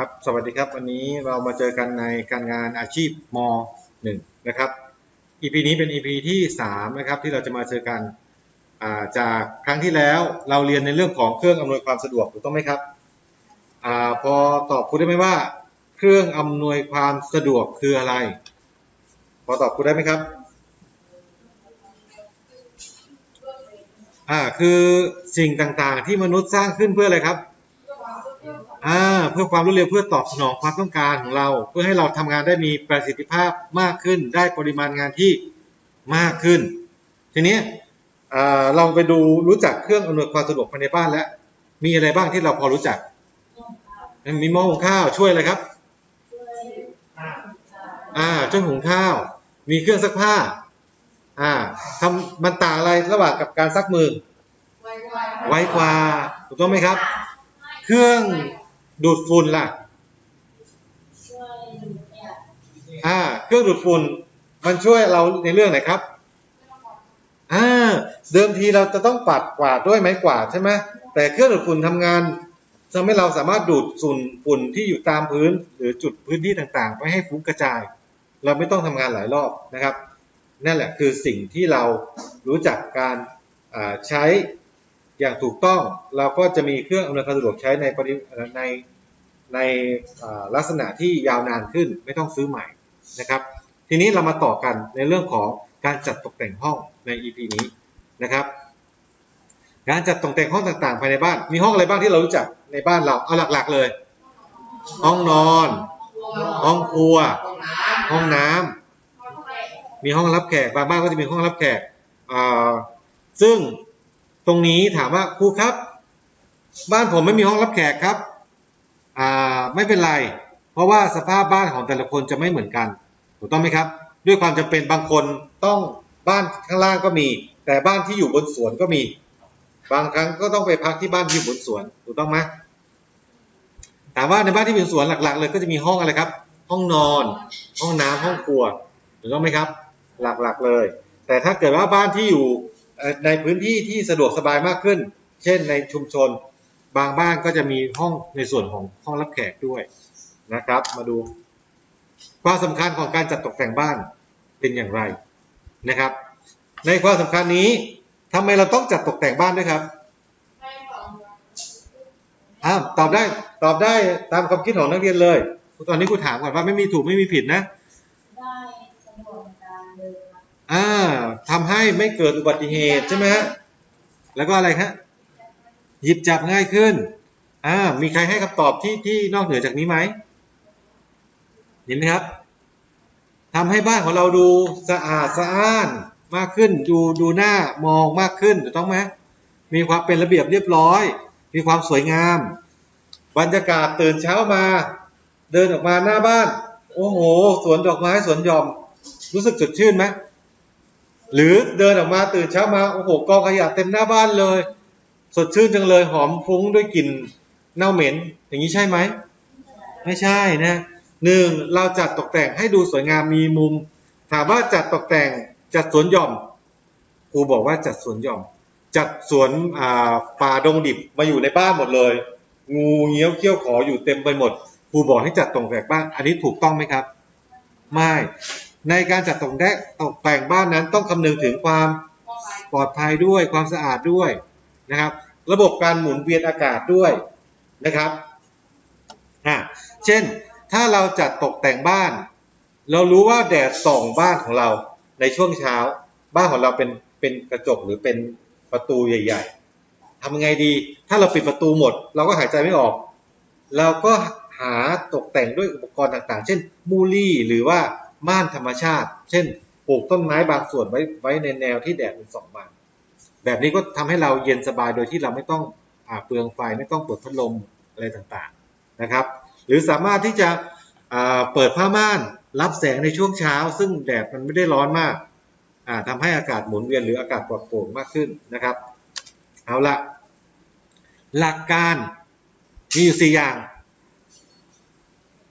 ครับ สวัสดีครับ วันนี้เรามาเจอกันในการงานอาชีพม .1 นะครับ EP นี้เป็น EP ที่3นะครับที่เราจะมาเจอกันาจากครั้งที่แล้วเราเรียนในเรื่องของเครื่องอำนวยความสะดวกถูกต้องไหมครับอพอตอบครูได้ไหมว่า เครื่องอำนวยความสะดวกคืออะไร พอตอบครูได้ไหมครับอ่าคือสิ่งต่างๆที่มนุษย์สร้างขึ้นเพื่ออะไรครับ อ่าเพื่อความรวดเร็วเพื่อตอบสนองความต้องการของเรา เพื่อให้เราทำงานได้มีประสิทธิภาพมากขึ้น ได้ปริมาณงานที่มากขึ้น ทีนี้อ่าเราไปดูรู้จักเครื่องอำนวยความสะดวกภายในบ้านแล้ว มีอะไรบ้างที่เราพอรู้จัก มีหม้อหุงข้าวช่วยอะไรครับอ่าช่วยหุงข้าว มีเครื่องซักผ้า อ่าทำมันต่างอะไรระหว่างกับการซักมือ ไวกว่า ถูกต้องไหมครับ เครื่อง ดูดฝุ่นล่ะอ่าเครื่องดูดฝุ่นมันช่วยเราในเรื่องไหนครับอ่าเดิมทีเราจะต้องปัดกวาดด้วยไม้กวาดใช่ไหมแต่เครื่องดูดฝุ่นทำงานทำให้เราสามารถดูดฝุ่นฝุ่นที่อยู่ตามพื้น หรือจุดพื้นที่ต่างๆ ไม่ให้ฟุ้งกระจาย เราไม่ต้องทำงานหลายรอบนะครับ นั่นแหละคือสิ่งที่เรารู้จักการใช้อย่างถูกต้อง เราก็จะมีเครื่องอำนวยความสะดวกใช้ในใน ในลักษณะที่ยาวนานขึ้นไม่ต้องซื้อใหม่นะครับ ทีนี้เรามาต่อกันในเรื่องของการจัดตกแต่งห้องใน EP นี้นะครับการจัดตกแต่งห้องต่างๆ ภายในบ้าน มีห้องอะไรบ้างที่เรารู้จักในบ้านเราเอาหลักๆเลย ห้องนอน ห้องครัว ห้องน้ำมีห้องรับแขกบางบ้านก็จะมีห้องรับแขกซึ่งตรงนี้ถามว่าครูครับ บ้านผมไม่มีห้องรับแขกครับ อ่าไม่เป็นไร เพราะว่าสภาพบ้านของแต่ละคนจะไม่เหมือนกันถูกต้องไหมครับ ด้วยความจำเป็นบางคนต้องบ้านข้างล่างก็มี แต่บ้านที่อยู่บนสวนก็มี บางครั้งก็ต้องไปพักที่บ้านที่อยู่บนสวนถูกต้องไหมถามว่าในบ้านที่เป็นสวนหลักๆ เลยก็จะมีห้องอะไรครับ ห้องนอน ห้องน้ำห้องครัวถูกต้องไหมครับ หลักๆเลย แต่ถ้าเกิดว่าบ้านที่อยู่ในพื้นที่ที่สะดวกสบายมากขึ้น เช่นในชุมชน บางบ้านก็จะมีห้องในส่วนของห้องรับแขกด้วยนะครับ มาดูความสำคัญของการจัดตกแต่งบ้านเป็นอย่างไรนะครับ ในความสำคัญนี้ทำไมเราต้องจัดตกแต่งบ้านด้วยครับอ้าวตอบได้ตอบได้ตามความคิดของนักเรียนเลย ตอนนี้ครูถามก่อนว่าไม่มีถูกไม่มีผิดนะได้สะดวกในการเดินครับอ่าทำให้ไม่เกิดอุบัติเหตุใช่ไหมฮะแล้วก็อะไรครับ หยิบจับง่ายขึ้นอ่ามีใครให้คำตอบที่ที่นอกเหนือจากนี้ไหมเห็นไหมครับทำให้บ้านของเราดูสะอาดสะอ้านมากขึ้น ดูดูหน้ามองมากขึ้นถูกต้องไหมมีความเป็นระเบียบเรียบร้อย มีความสวยงาม บรรยากาศตื่นเช้ามา เดินออกมาหน้าบ้าน โอ้โห สวนดอกไม้สวนหย่อม รู้สึกสดชื่นไหมหรือเดินออกมาตื่นเช้ามา โอ้โหกองขยะเต็มหน้าบ้านเลย สดชื่นจังเลยหอมฟุ้งด้วยกลิ่นเน่าเหม็น อย่างนี้ใช่ไหม ไม่ใช่นะหนึ่งเราจัดตกแต่งให้ดูสวยงามมีมุม ถามว่าจัดตกแต่งจัดสวนหย่อมครูบอกว่าจัดสวนหย่อม จัดสวนป่าดงดิบมาอยู่ในบ้านหมดเลย งูเงี้ยวเขี้ยวขออยู่เต็มไปหมดครูบอกให้จัดตกแต่งบ้าน อันนี้ถูกต้องไหมครับ ไม่ ในการจัดตกแต่งตกแต่งบ้านนั้นต้องคำนึงถึงความปลอดภัยด้วยความสะอาดด้วย นะครับ ระบบการหมุนเวียนอากาศด้วยนะครับอ่าเช่นถ้าเราจัดตกแต่งบ้าน เรารู้ว่าแดดส่องบ้านของเราในช่วงเช้า บ้านของเราเป็นเป็นกระจกหรือเป็นประตูใหญ่ ๆทำยังไงดี ถ้าเราปิดประตูหมด เราก็หายใจไม่ออก เราก็หาตกแต่งด้วยอุปกรณ์ต่างๆ เช่นมูลี่หรือว่าม่านธรรมชาติ เช่นปลูกต้นไม้บางส่วนไว้ไว้ในแนวที่แดดมันส่องมา แบบนี้ก็ทำให้เราเย็นสบายโดยที่เราไม่ต้องอาเปลืองไฟไม่ต้องเปิดพัดลมอะไรต่างๆนะครับ หรือสามารถที่จะเปิดผ้าม่านรับแสงในช่วงเช้า ซึ่งแดดมันไม่ได้ร้อนมากาทำให้อากาศหมุนเวียนหรืออากาศปลอดโปร่งมากขึ้นนะครับ เอาละหลักการมีอยู่สี่อย่าง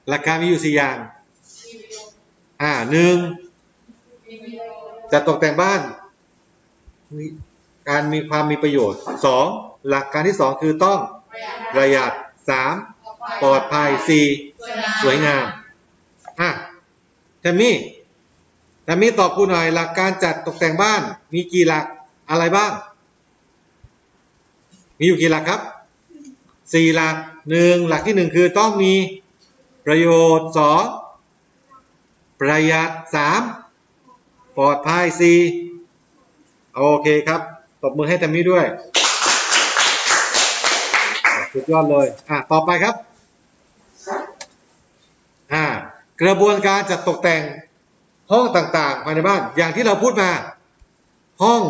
หลักการมีอยู่สี่อย่าง อ่าหนึ่งจัดตกแต่งบ้าน การมีความมีประโยชน์สองหลักการที่สองคือต้องประหยัดสามปลอดภัยสี่สวยงามอะแทมมี่แทมมี่ตอบครูหน่อยหลักการจัดตกแต่งบ้าน มีกี่หลักอะไรบ้าง มีอยู่กี่หลักครับสี่หลักหนึ่งหลักที่หนึ่งคือต้องมีประโยชน์สองประหยัดสามปลอดภัยสี่โอเคครับ บมือให้แทมมี่ด้วย สุดยอดเลย อะ ต่อไปครับ อ่า กระบวนการจัดตกแต่งห้องต่างๆภายในบ้าน อย่างที่เราพูดมา ห้อง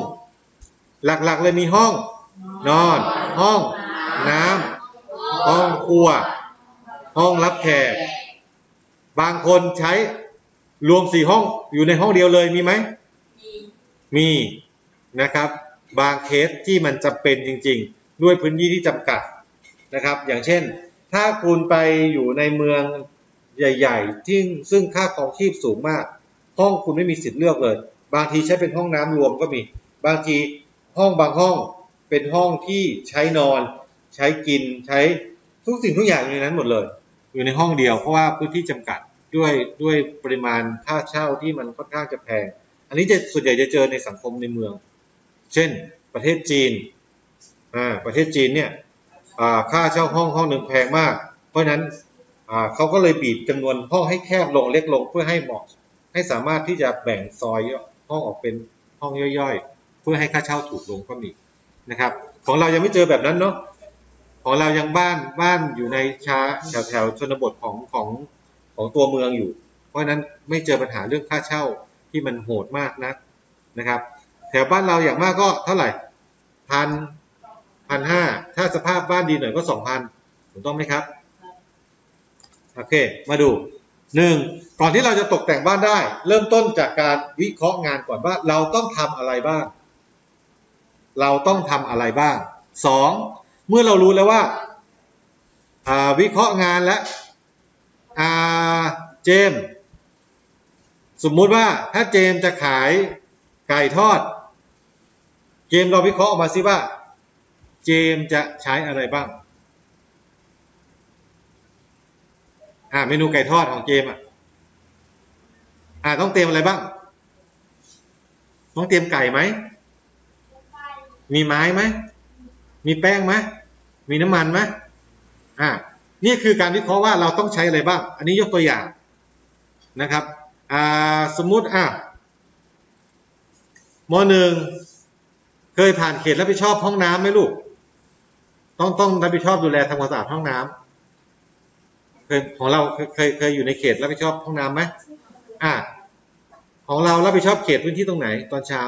หลักๆ เลยมีห้อง นอน ห้อง น้ำห้องครัว ห้องรับแขก บางคนใช้รวมสี่ห้องอยู่ในห้องเดียวเลยมีไหม มี นะครับ บางเคสที่มันจำเป็นจริง ๆ ด้วยพื้นที่ที่จำกัดนะครับ อย่างเช่น ถ้าคุณไปอยู่ในเมืองใหญ่ ๆ ที่ซึ่งค่าครองชีพสูงมาก ห้องคุณไม่มีสิทธิ์เลือกเลย บางทีใช้เป็นห้องน้ำรวมก็มี บางทีห้องบางห้องเป็นห้องที่ใช้นอน ใช้กินใช้ทุกสิ่งทุกอย่างอยู่ในนั้นหมดเลย อยู่ในห้องเดียวเพราะว่าพื้นที่จำกัดด้วยด้วยปริมาณค่าเช่าที่มันค่อนข้างจะแพง อันนี้จะส่วนใหญ่จะเจอในสังคมในเมือง เช่นประเทศจีนอ่าประเทศจีนเนี่ยอ่าค่าเช่าห้องห้องหนึ่งแพงมาก เพราะฉะนั้นอ่าเขาก็เลยบีบจำนวนห้องให้แคบลงเล็กลงเพื่อให้เหมาะให้สามารถที่จะแบ่งซอยห้องออกเป็นห้องย่อยๆ เพื่อให้ค่าเช่าถูกลงก็มีนะครับ ของเรายังไม่เจอแบบนั้นเนาะของเรายังบ้านบ้านอยู่ในชาแถวแถวชนบทของของของตัวเมืองอยู่ เพราะฉะนั้นไม่เจอปัญหาเรื่องค่าเช่าที่มันโหดมากนักนะครับ แถวบ้านเราอย่างมากก็เท่าไหร่พันพันห้าถ้าสภาพบ้านดีหน่อยก็สองพันถูกต้องไหมครับ โอเค มาดูหนึ่งก่อนที่เราจะตกแต่งบ้านได้ เริ่มต้นจากการวิเคราะห์งานก่อนว่าเราต้องทำอะไรบ้าง เราต้องทำอะไรบ้างสองเมื่อเรารู้แล้วว่าาวิเคราะห์งานแล้วอ่าเจม สมมุติว่าถ้าเจมจะขาย ไก่ทอด เจมเราวิเคราะห์ออกมาสิว่า เจมจะใช้อะไรบ้าง อ่าเมนูไก่ทอดของเจมอะอ่าต้องเตรียมอะไรบ้าง ต้องเตรียมไก่ไหม มีไม้ไหม มีแป้งไหม มีน้ำมันไหมอ่านี่คือการวิเคราะห์ว่าเราต้องใช้อะไรบ้าง อันนี้ยกตัวอย่างนะครับ อ่า สมมุติ อะ มหนึ่งเคยผ่านเขตรับผิดชอบห้องน้ำไหมลูก ต้องต้องรับผิดชอบดูแลทำความสะอาดห้องน้ำเคยของเราเคยเคยอยู่ในเขตรับผิดชอบห้องน้ำไหมอ่าของเรารับผิดชอบเขตพื้นที่ตรงไหน ตอนเช้า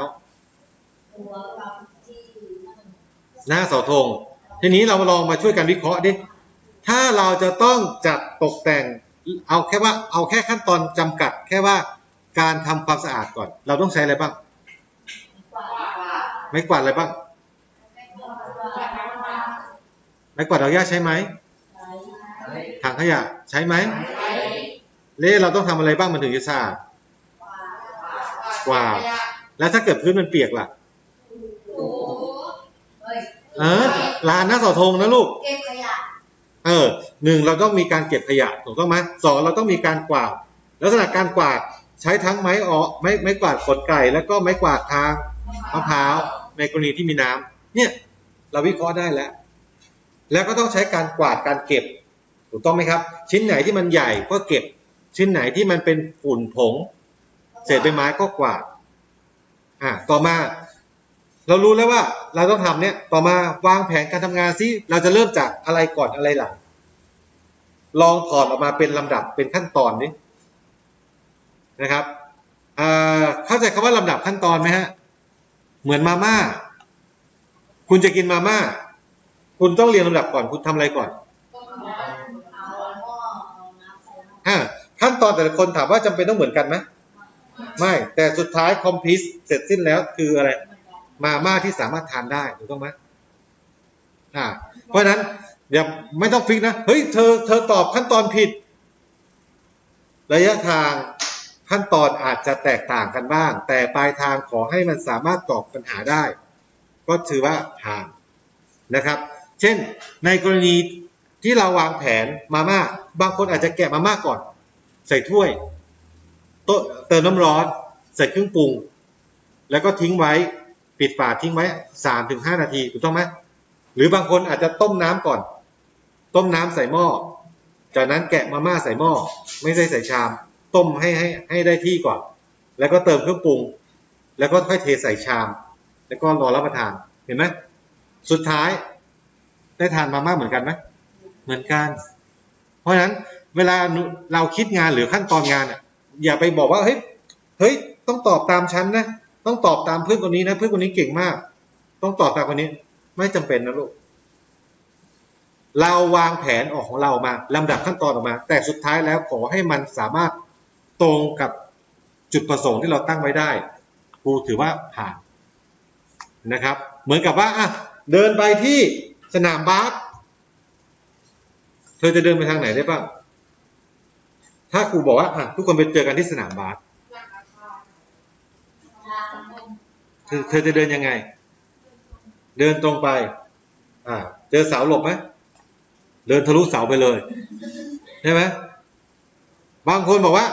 หน้าเสาธงทีนี้เรามาลองมาช่วยกันวิเคราะห์ดิถ้าเราจะต้องจัดตกแต่ง เอาแค่ว่าเอาแค่ขั้นตอนจำกัด แค่ว่าการทำความสะอาดก่อน เราต้องใช้อะไรบ้าง ไม้กวาดอะไรบ้าง ไม้กวาดดอกหญ้าใช้ไหมใช้ถังขยะใช้ไหมเล่เราต้องทำอะไรบ้างมันถึงจะสะอาดกวาดแล้วถ้าเกิดพื้นมันเปียกล่ะเออลานหน้าเสาธงนะลูกเก็บขยะเออหนึ่งเราต้องมีการเก็บขยะถูกต้องไหมสองเราต้องมีการกวาดลักษณะการกวาดใช้ทั้งไม้ออกไม้ไม้กวาดขนไก่แล้วก็ไม้กวาดทางมะพร้าว ในกรณีที่มีน้ำเนี่ยเราวิเคราะห์ได้แล้ว แล้วก็ต้องใช้การกวาดการเก็บ ถูกต้องไหมครับ ชิ้นไหนที่มันใหญ่ก็เก็บ ชิ้นไหนที่มันเป็นฝุ่นผง เศษใบไม้ก็กวาดอ่าต่อมา เรารู้แล้วว่า เราต้องทำเนี่ย ต่อมาวางแผนการทำงานซิเราจะเริ่มจากอะไรก่อนอะไรหลัง ลองถอดออกมาเป็นลำดับเป็นขั้นตอนนี้นะครับอ่าเข้าใจคำว่าลำดับขั้นตอนไหมฮะ เหมือนมาม่า คุณจะกินมาม่า คุณต้องเรียงลำดับก่อน คุณทำอะไรก่อนอ่าขั้นตอนแต่ละคนถามว่าจำเป็นต้องเหมือนกันไหมไม่ แต่สุดท้ายคอมพิวเสร็จสิ้นแล้วคืออะไร มาม่าที่สามารถทานได้ถูกต้องไหมอ่า เพราะฉะนั้นอย่าไม่ต้องฟิกนะ เฮ้ย เธอ เธอตอบขั้นตอนผิด ระยะทาง ขั้นตอนอาจจะแตกต่างกันบ้าง แต่ปลายทางขอให้มันสามารถตอบปัญหาได้ ก็ถือว่าผ่านนะครับ เช่น ในกรณีที่เราวางแผนมาม่าบางคนอาจจะแกะมาม่าก่อน ใส่ถ้วยตเติมน้ำร้อน ใส่เครื่องปรุง แล้วก็ทิ้งไว้ปิดฝาทิ้งไว้สามถึงห้านาทีถูกต้องไหมหรือบางคนอาจจะต้มน้ำก่อน ต้มน้ำใส่หม้อ จากนั้นแกะมาม่าใส่หม้อ ไม่ใช่ใส่ชาม ต้มให้ให้ให้ได้ที่ก่อน แล้วก็เติมเครื่องปรุง แล้วก็ค่อยเทใส่ชาม แล้วก็รอรับประทาน เห็นไหมสุดท้ายได้ทานมาม่าเหมือนกันไหมเหมือนกัน เพราะฉะนั้นเวลาเราคิดงานหรือขั้นตอนงานอะอย่าไปบอกว่าเฮ้ยเฮ้ยต้องตอบตามฉันนะต้องตอบตามเพื่อนคนนี้นะเพื่อนคนนี้เก่งมาก ต้องตอบตามคนนี้ ไม่จำเป็นนะลูกเราวางแผนออกของเรามาลำดับขั้นตอนออกมา แต่สุดท้ายแล้วขอให้มันสามารถ ตรงกับจุดประสงค์ที่เราตั้งไว้ได้ครูถือว่าผ่านนะครับ เหมือนกับว่าอะเดินไปที่สนามบาสเธอจะเดินไปทางไหนได้บ้างถ้าครูบอกว่าอะทุกคนไปเจอกันที่สนามบาสเธอเธอจะเดินยังไง เดินตรงไป อ่า เจอเสาหลบไหมเดินทะลุเสาไปเลยใช่ไหมบางคนบอกว่า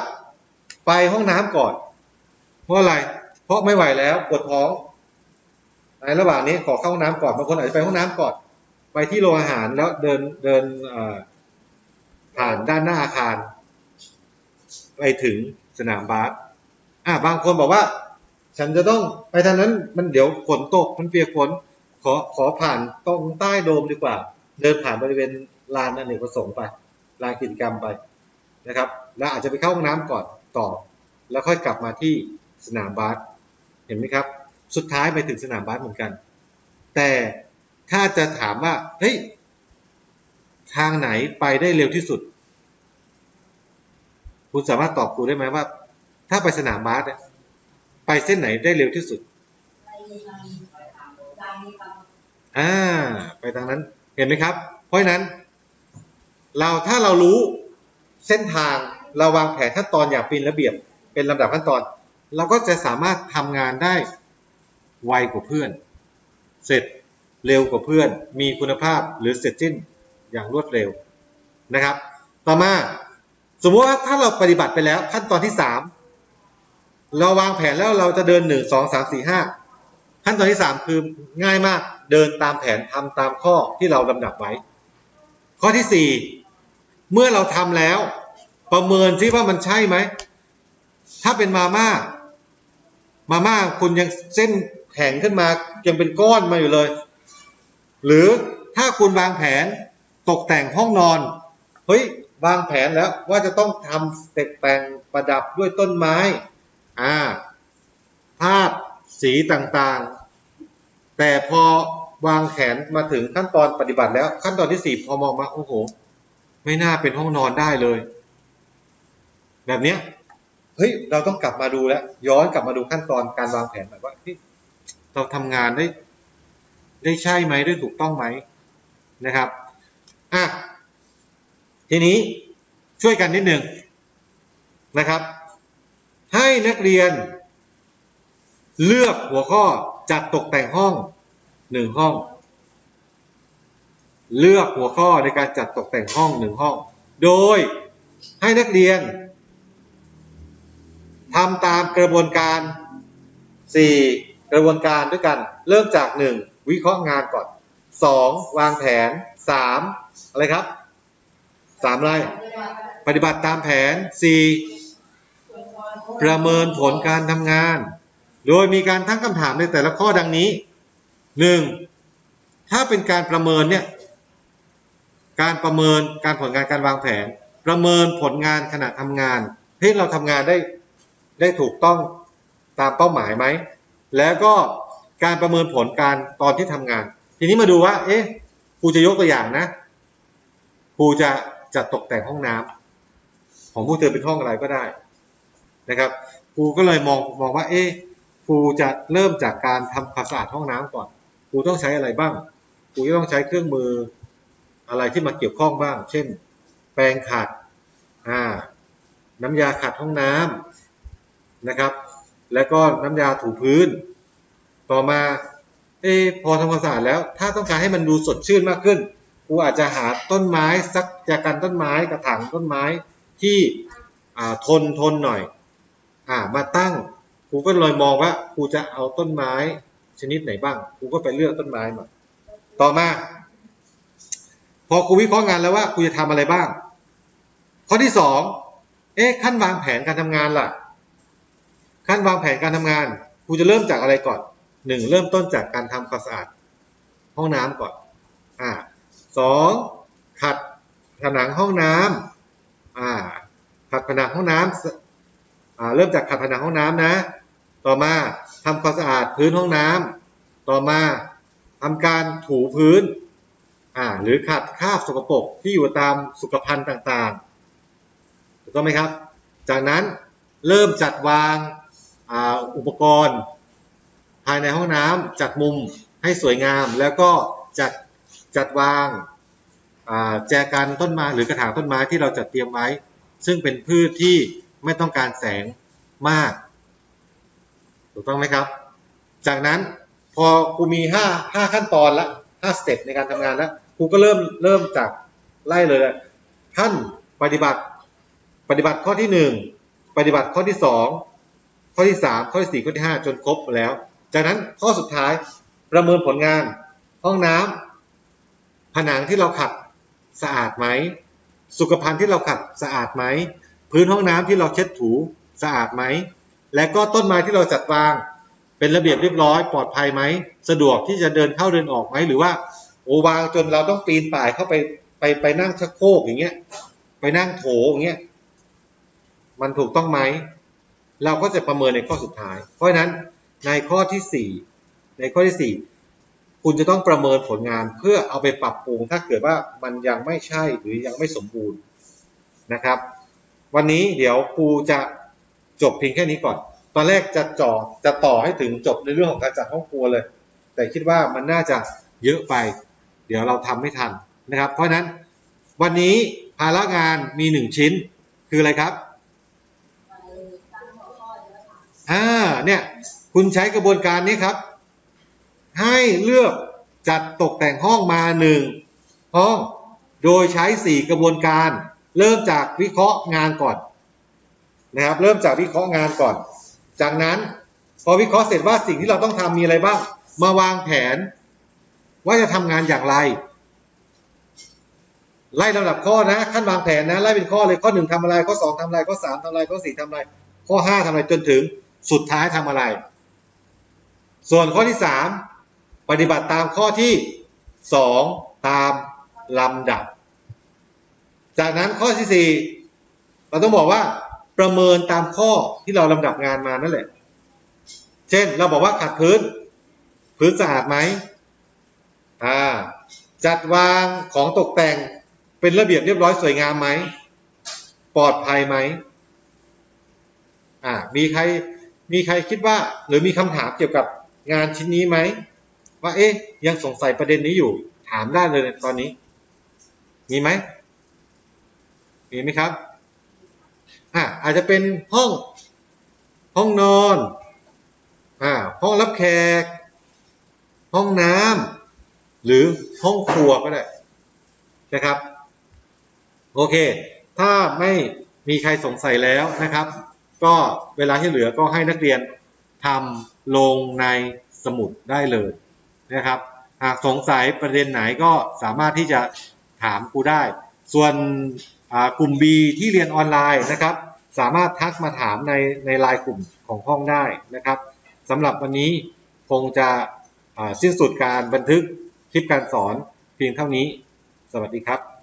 ไปห้องน้ำก่อน เพราะอะไร เพราะไม่ไหวแล้วปวดท้อง ในระหว่างนี้ขอเข้าห้องน้ำก่อนบางคนอาจจะไปห้องน้ำก่อน ไปที่โรงอาหารแล้วเดินเดินผ่านด้านหน้าอาคาร ไปถึงสนามบาสอ่าบางคนบอกว่า ฉันจะต้องไปทางนั้นมันเดี๋ยวฝนตกมันเปียกฝนขอขอผ่านตรงใต้โดมดีกว่า เดินผ่านบริเวณลานอเนกประสงค์ไปลานกิจกรรมไปนะครับ แล้วอาจจะไปเข้าห้องน้ำก่อน ต่อ แล้วค่อยกลับมาที่สนามบาสเห็นไหมครับ สุดท้ายไปถึงสนามบาสเหมือนกัน แต่ถ้าจะถามว่าเฮ้ยทางไหนไปได้เร็วที่สุด คุณสามารถตอบครูได้ไหมว่า ถ้าไปสนามบาสเนี่ยไปเส้นไหนได้เร็วที่สุดอ่าไปทางนั้นเห็นไหมครับ เพราะฉะนั้น เราถ้าเรารู้เส้นทาง เราวางแผนขั้นตอนอย่างเป็นระเบียบเป็นลำดับขั้นตอน เราก็จะสามารถทำงานได้ไวกว่าเพื่อน เสร็จเร็วกว่าเพื่อน มีคุณภาพหรือเสร็จสิ้นอย่างรวดเร็วนะครับ ต่อมาสมมติว่าถ้าเราปฏิบัติไปแล้วขั้นตอนที่สามเราวางแผนแล้วเราจะเดินหนึ่งสองสามสี่ห้าขั้นตอนที่สามคือง่ายมากเดินตามแผนทำตามข้อที่เราลำดับไว้ ข้อที่สี่เมื่อเราทำแล้ว ประเมินซิว่ามันใช่ไหม ถ้าเป็นมาม่า มาม่าคุณยังเส้นแข็งขึ้นมายังเป็นก้อนมาอยู่เลย หรือถ้าคุณวางแผนตกแต่งห้องนอน เฮ้ยวางแผนแล้วว่าจะต้องทำตกแต่งประดับด้วยต้นไม้ อ่า ภาพสีต่างๆ แต่พอวางแผนมาถึงขั้นตอนปฏิบัติแล้วขั้นตอนที่สี่พอมองมาโอ้โห ไม่น่าเป็นห้องนอนได้เลย แบบเนี้ยเฮ้ยเราต้องกลับมาดูแล้ว ย้อนกลับมาดูขั้นตอนการวางแผนแบบว่าเฮ้ยเราทำงานได้ ได้ใช่ไหมได้ถูกต้องไหมนะครับอะทีนี้ช่วยกันนิดหนึ่งนะครับ ให้นักเรียน เลือกหัวข้อจัดตกแต่งห้องหนึ่งห้อง เลือกหัวข้อในการจัดตกแต่งห้องหนึ่งห้อง โดยให้นักเรียน ทำตามกระบวนการสี่กระบวนการด้วยกันเริ่มจากหนึ่งวิเคราะห์งานก่อนสองวางแผนสามอะไรครับสามอะไร ปฏิบัติตามแผนสี่ประเมินผลการทำงาน โดยมีการตั้งคำถามในแต่ละข้อดังนี้หนึ่งถ้าเป็นการประเมินเนี่ยการประเมินการผลงานการวางแผน ประเมินผลงานขณะทำงานให้เราทำงานได้ ได้ถูกต้องตามเป้าหมายไหม แล้วก็การประเมินผลการตอนที่ทำงาน ทีนี้มาดูว่า เอ๊ะครูจะยกตัวอย่างนะครูจะจัดตกแต่งห้องน้ำของผู้เธอเป็นห้องอะไรก็ได้นะครับครูก็เลยมองมองว่า เอ๊ะครูจะเริ่มจากการทำความสะอาดห้องน้ำก่อนครูต้องใช้อะไรบ้างครูจะต้องใช้เครื่องมืออะไรที่มาเกี่ยวข้องบ้าง เช่น แปรงขัดอ่าน้ำยาขัดห้องน้ำ นะครับ แล้วก็น้ำยาถูพื้น ต่อมาเอพอทำความสะอาดแล้ว ถ้าต้องการให้มันดูสดชื่นมากขึ้นครูอาจจะหาต้นไม้สักจากกันต้นไม้กระถางต้นไม้ที่ทนทนหน่อยอ่ามาตั้งครูก็เลยมองว่าครูจะเอาต้นไม้ชนิดไหนบ้างครูก็ไปเลือกต้นไม้มาต่อมา พอครูวิเคราะห์งานแล้วว่าครูจะทำอะไรบ้าง ข้อที่สองเอ๊ะขั้นวางแผนการทำงานล่ะ ขั้นวางแผนการทำงานครูจะเริ่มจากอะไรก่อนหนึ่งเริ่มต้นจากการทำความสะอาด ห้องน้ำก่อนอ่าสองขัดผนังห้องน้ำอ่าขัดผนังห้องน้ำสอ่าเริ่มจากขัดผนังห้องน้ำนะ ต่อมาทำความสะอาดพื้นห้องน้ำต่อมาทำการถูพื้นอ่าหรือขัดคราบสกปรกที่อยู่ตามสุขภัณฑ์ต่างๆถูกต้องไหมครับ จากนั้นเริ่มจัดวาง อุปกรณ์ ภายในห้องน้ำจัดมุมให้สวยงาม แล้วก็จัดจัดวางแจกันต้นไม้หรือกระถางต้นไม้ที่เราจัดเตรียมไว้ ซึ่งเป็นพืชที่ไม่ต้องการแสงมาก ถูกต้องไหมครับ จากนั้นพอครูมีห้าห้าขั้นตอนละห้าสเต็ปในการทำงานแล้วครูก็เริ่มเริ่มจากไล่เลยละขั้นปฏิบัติ ปฏิบัติข้อที่หนึ่งปฏิบัติข้อที่สอง ข้อที่สามข้อที่สี่ข้อที่ห้าจนครบแล้ว จากนั้นข้อสุดท้ายประเมินผลงาน ห้องน้ำผนังที่เราขัดสะอาดไหม สุขภัณฑ์ที่เราขัดสะอาดไหม พื้นห้องน้ำที่เราเช็ดถูสะอาดไหม และก็ต้นไม้ที่เราจัดวาง เป็นระเบียบเรียบร้อยปลอดภัยไหม สะดวกที่จะเดินเข้าเดินออกไหมหรือว่าโอวางจนเราต้องปีนป่ายเข้าไปไปไปนั่งชักโครกอย่างเงี้ย ไปนั่งโถอย่างเงี้ย มันถูกต้องไหม เราก็จะประเมินในข้อสุดท้าย เพราะฉะนั้นในข้อที่สี่ในข้อที่สี่คุณจะต้องประเมินผลงานเพื่อเอาไปปรับปรุงถ้าเกิดว่ามันยังไม่ใช่หรือยังไม่สมบูรณ์นะครับ วันนี้เดี๋ยวครูจะจบเพียงแค่นี้ก่อน ตอนแรกจะจ่อจะต่อให้ถึงจบในเรื่องของการจัดห้องครัวเลย แต่คิดว่ามันน่าจะเยอะไป เดี๋ยวเราทำไม่ทันนะครับ เพราะฉะนั้นวันนี้ภาระงานมีหนึ่งชิ้นคืออะไรครับ ไปตั้งหัวข้อเย อ่าเนี่ยคุณใช้กระบวนการนี้ครับ ให้เลือกจัดตกแต่งห้องมาหนึ่งห้องโดยใช้สี่กระบวนการ เริ่มจากวิเคราะห์งานก่อนนะครับ เริ่มจากวิเคราะห์งานก่อน จากนั้นพอวิเคราะห์เสร็จว่าสิ่งที่เราต้องทำมีอะไรบ้าง มาวางแผน ว่าจะทำงานอย่างไร ไล่ลำดับข้อนะ ขั้นวางแผนนะไล่เป็นข้อเลยข้อหนึ่งทำอะไรข้อสองทำอะไรข้อสามทำอะไรข้อสี่ทำอะไร ข้อห้าทำอะไรจนถึง สุดท้ายทำอะไร ส่วนข้อที่สามปฏิบัติตามข้อที่สองตามลำดับ จากนั้นข้อที่สี่เราต้องบอกว่าประเมินตามข้อที่เราลำดับงานมานั่นแหละ เช่นเราบอกว่าขัดพื้น พื้นสะอาดไหมอ่าจัดวางของตกแต่งเป็นระเบียบเรียบร้อยสวยงามไหม ปลอดภัยไหมอ่ามีใคร มีใครคิดว่า หรือมีคำถามเกี่ยวกับงานชิ้นนี้ไหม ว่าเอ๊ะยังสงสัยประเด็นนี้อยู่ ถามได้เลยตอนนี้ มีไหมมีไหมครับอ่าอาจจะเป็นห้อง ห้องนอนอ่าห้องรับแขก ห้องน้ำหรือห้องครัวก็ได้นะครับ โอเค ถ้าไม่มีใครสงสัยแล้วนะครับ ก็เวลาที่เหลือก็ให้นักเรียนทำลงในสมุดได้เลยนะครับ หากสงสัยประเด็นไหนก็สามารถที่จะถามครูได้ ส่วนกลุ่ม B ที่เรียนออนไลน์นะครับ สามารถทักมาถามในในไลน์กลุ่มของห้องได้นะครับสำหรับวันนี้คงจะสิ้นสุดการบันทึกคลิปการสอนเพียงเท่านี้ สวัสดีครับ